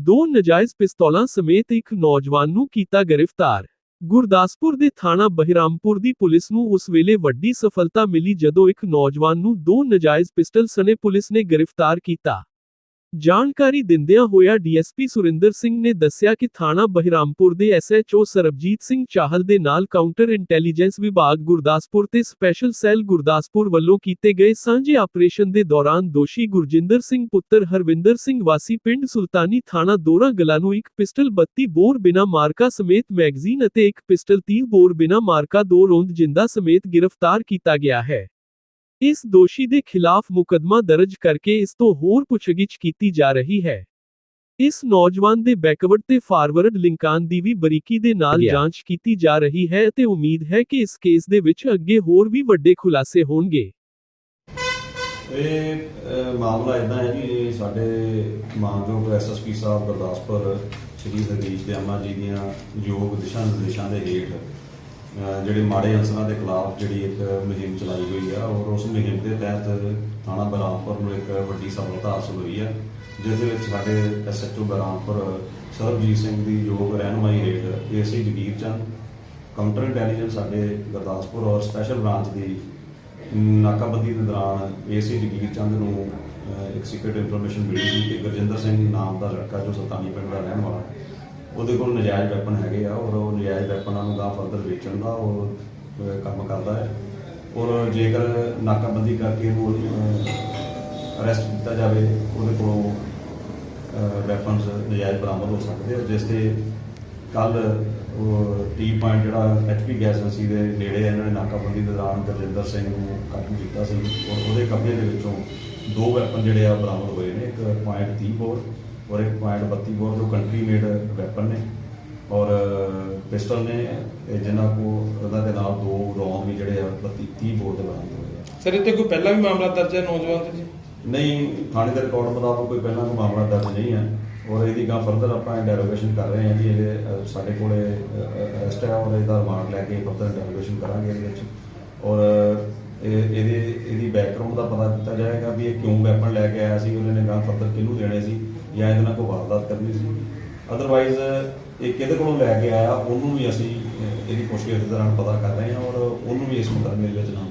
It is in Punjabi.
ਦੋ ਨਜਾਇਜ਼ ਪਿਸਤੌਲਾਂ ਸਮੇਤ ਇੱਕ ਨੌਜਵਾਨ ਨੂੰ ਕੀਤਾ ਗ੍ਰਿਫਤਾਰ। ਗੁਰਦਾਸਪੁਰ ਦੇ ਥਾਣਾ ਬਹਿਰਾਮਪੁਰ ਦੀ ਪੁਲਿਸ ਨੂੰ ਉਸ ਵੇਲੇ ਵੱਡੀ ਸਫਲਤਾ ਮਿਲੀ ਜਦੋਂ ਇੱਕ ਨੌਜਵਾਨ ਨੂੰ ਦੋ ਨਜਾਇਜ਼ ਪਿਸਟਲ ਸਣੇ ਪੁਲਿਸ ਨੇ ਗ੍ਰਿਫਤਾਰ ਕੀਤਾ। ਜਾਣਕਾਰੀ ਦਿੰਦਿਆਂ ਹੋਇਆ ਡੀਐਸਪੀ ਸੁਰਿੰਦਰ ਸਿੰਘ ਨੇ ਦੱਸਿਆ ਕਿ ਥਾਣਾ ਬਹਿਰਾਮਪੁਰ ਦੇ ਐਸਐਚਓ ਸਰਬਜੀਤ ਸਿੰਘ ਚਾਹਲ ਦੇ ਨਾਲ ਕਾਊਂਟਰ ਇੰਟੈਲੀਜੈਂਸ ਵਿਭਾਗ ਗੁਰਦਾਸਪੁਰ ਤੇ ਸਪੈਸ਼ਲ ਸੈੱਲ ਗੁਰਦਾਸਪੁਰ ਵੱਲੋਂ ਕੀਤੇ ਗਏ ਸਾਂਝੇ ਆਪਰੇਸ਼ਨ ਦੇ ਦੌਰਾਨ ਦੋਸ਼ੀ ਗੁਰਜਿੰਦਰ ਸਿੰਘ ਪੁੱਤਰ ਹਰਵਿੰਦਰ ਸਿੰਘ ਵਾਸੀ ਪਿੰਡ ਸੁਲਤਾਨੀ ਥਾਣਾ ਦੋਰਾ ਗਲਾ ਨੂੰ ਇੱਕ ਪਿਸਟਲ 32 ਬੋਰ ਬਿਨਾ ਮਾਰਕਾ ਸਮੇਤ ਮੈਗਜ਼ੀਨ ਅਤੇ ਇੱਕ ਪਿਸਟਲ 30 ਬੋਰ ਬਿਨਾ ਮਾਰਕਾ ਦੋ ਰੋਂਦ ਜਿੰਦਾ ਸਮੇਤ ਗ੍ਰਿਫਤਾਰ ਕੀਤਾ ਗਿਆ ਹੈ। ਇਸ ਦੋਸ਼ੀ ਦੇ ਖਿਲਾਫ ਮੁਕਦਮਾ ਦਰਜ ਕਰਕੇ ਇਸ ਤੋਂ ਹੋਰ ਪੁੱਛਗਿੱਛ ਕੀਤੀ ਜਾ ਰਹੀ ਹੈ ਇਸ ਨੌਜਵਾਨ ਦੇ ਬੈਕਵਰਡ ਤੇ ਫਾਰਵਰਡ ਲਿੰਕਾਂ ਦੀ ਵੀ ਬਰੀਕੀ ਦੇ ਨਾਲ। ਜਾਂਚ ਕੀਤੀ ਜਾ ਰਹੀ ਹੈ ਅਤੇ ਉਮੀਦ ਹੈ ਕਿ ਇਸ ਕੇਸ ਦੇ ਵਿੱਚ ਅੱਗੇ ਹੋਰ ਵੀ ਵੱਡੇ ਖੁਲਾਸੇ ਹੋਣਗੇ ਇਹ ਮਾਮਲਾ ਇਦਾਂ ਹੈ ਜੀ ਸਾਡੇ ਮਾਨਯੋਗ ਐਸਐਸਪੀ ਸਾਹਿਬ ਗੁਰਦਾਸਪੁਰ ਸ਼੍ਰੀ ਹਰਦੀਸ਼ ਦੇ ਅੰਮਾ ਜੀ ਦੀਆਂ ਯੋਗ ਦਿਸ਼ਾ ਨਿਰਦੇਸ਼ਾਂ ਦੇ ਹੇਠ ਜਿਹੜੇ ਮਾੜੇ ਅਨਸਰਾਂ ਦੇ ਖਿਲਾਫ ਜਿਹੜੀ ਇੱਕ ਮੁਹਿੰਮ ਚਲਾਈ ਗਈ ਆ, ਔਰ ਉਸ ਮੁਹਿੰਮ ਦੇ ਤਹਿਤ ਥਾਣਾ ਬਰਾਮਪੁਰ ਨੂੰ ਇੱਕ ਵੱਡੀ ਸਫਲਤਾ ਹਾਸਲ ਹੋਈ ਹੈ ਜਿਸ ਦੇ ਵਿੱਚ ਸਾਡੇ ਐਸਐਚਓ ਬਰਾਮਪੁਰ ਸਰਬਜੀਤ ਸਿੰਘ ਦੀ ਯੋਗ ਰਹਿਨਮਾਈ ਹੇਠ AC Jagir Chand, counter intelligence ਸਾਡੇ ਗੁਰਦਾਸਪੁਰ, ਔਰ ਸਪੈਸ਼ਲ ਬ੍ਰਾਂਚ ਦੀ ਨਾਕਾਬੰਦੀ ਦੇ ਦੌਰਾਨ ਏਸੀ ਜਗੀਰ ਚੰਦ ਨੂੰ ਇੱਕ ਸੀਕ੍ਰੀਟ ਇਨਫੋਰਮੇਸ਼ਨ ਮਿਲੀ ਸੀ ਕਿ ਗੁਰਜਿੰਦਰ ਸਿੰਘ ਨਾਮ ਦਾ ਲੜਕਾ ਜੋ ਸੁਲਤਾਨੀ ਪਿੰਡ ਦਾ ਰਹਿਣ ਵਾਲਾ ਉਹਦੇ ਕੋਲ ਨਜਾਇਜ਼ ਵੈਪਨ ਹੈਗੇ ਆ, ਔਰ ਉਹ ਨਜਾਇਜ਼ ਵੈਪਨਾਂ ਨੂੰ ਗਾਂ ਫਰਦਰ ਵੇਚਣ ਦਾ ਉਹ ਕੰਮ ਕਰਦਾ ਹੈ। ਔਰ ਜੇਕਰ ਨਾਕਾਬੰਦੀ ਕਰਕੇ ਇਹਨੂੰ ਅਰੈਸਟ ਕੀਤਾ ਜਾਵੇ, ਉਹਦੇ ਕੋਲੋਂ ਵੈਪਨਸ ਨਜਾਇਜ਼ ਬਰਾਮਦ ਹੋ ਸਕਦੇ ਆ। ਜਿਸ ਤੇ ਕੱਲ ਉਹ ਟੀ ਪੁਆਇੰਟ ਜਿਹੜਾ ਐਚਪੀ ਗੈਸ ਏਜੰਸੀ ਦੇ ਨੇੜੇ ਇਹਨਾਂ ਨੇ ਨਾਕਾਬੰਦੀ ਦੇ ਦੌਰਾਨ ਗੁਰਜਿੰਦਰ ਸਿੰਘ ਨੂੰ ਕਾਬੂ ਕੀਤਾ ਸੀ। ਔਰ ਉਹਦੇ ਕਬਜ਼ੇ ਦੇ ਵਿੱਚੋਂ ਦੋ ਵੈਪਨ ਜਿਹੜੇ ਆ ਬਰਾਮਦ ਹੋਏ ਨੇ, ਇੱਕ ਪੁਆਇੰਟ 30 ਬੋਰ ਔਰ ਇੱਕ ਪੁਆਇੰਟ 32 ਬੋਰ ਜੋ ਕੰਟਰੀ ਮੇਡ ਵੈਪਨ ਨੇ ਔਰ ਪਿਸਟਲ ਨੇ ਜਿਨ੍ਹਾਂ ਕੋ ਉਹਦਾ ਦੇ ਨਾਲ ਦੋ ਰੌਂਦ ਵੀ ਜਿਹੜੇ ਆ 32 30 ਬੋਰ ਦੇ ਬਰਾਮਦ ਹੋਏ ਆ ਸਰ ਇੱਥੇ ਕੋਈ ਪਹਿਲਾਂ ਵੀ ਮਾਮਲਾ ਦਰਜ ਹੈ ਨੌਜਵਾਨ ਤੇ ਜੀ ਨਹੀਂ ਥਾਣੇ ਦੇ ਰਿਕਾਰਡ ਮੁਤਾਬਕ ਕੋਈ ਪਹਿਲਾਂ ਕੋਈ ਮਾਮਲਾ ਦਰਜ ਨਹੀਂ ਹੈ ਔਰ ਇਹਦੀ ਗਾਂ ਫਰਦਰ ਆਪਾਂ ਇੰਟਰੋਗੇਸ਼ਨ ਕਰ ਰਹੇ ਹਾਂ ਜੀ ਇਹ ਸਾਡੇ ਕੋਲੇ ਅਰੈਸਟ ਹੈ ਔਰ ਇਹਦਾ ਰਿਮਾਂਡ ਲੈ ਕੇ ਫਰਦਰ ਇੰਟਰੋਗੇਸ਼ਨ ਕਰਾਂਗੇ ਇਹਦੇ ਵਿੱਚ ਔਰ ਇਹ ਇਹਦੇ ਇਹਦੀ ਬੈਕਗ੍ਰਾਉਂਡ ਦਾ ਪਤਾ ਕੀਤਾ ਜਾਏਗਾ ਵੀ ਇਹ ਕਿਉਂ ਵੈਪਨ ਲੈ ਕੇ ਆਇਆ ਸੀ ਉਹਨੇ ਨੇ ਗਾਂ ਫਰਦਰ ਕਿਹਨੂੰ ਦੇਣੇ ਸੀ ਜਾਂ ਇਹਦੇ ਨਾਲ ਕੋਈ ਵਾਰਦਾਤ ਕਰਨੀ ਸੀ। ਅਦਰਵਾਈਜ਼ ਇਹ ਕਿਹਦੇ ਕੋਲੋਂ ਲੈ ਕੇ ਆਇਆ, ਉਹਨੂੰ ਵੀ ਅਸੀਂ ਇਹਦੀ ਪੁੱਛਗਿੱਛ ਦੌਰਾਨ ਪਤਾ ਕਰ ਰਹੇ ਹਾਂ ਔਰ ਉਹਨੂੰ ਵੀ ਇਸ ਮੁਕੱਦਮੇ ਵਿੱਚ ਨਾਮ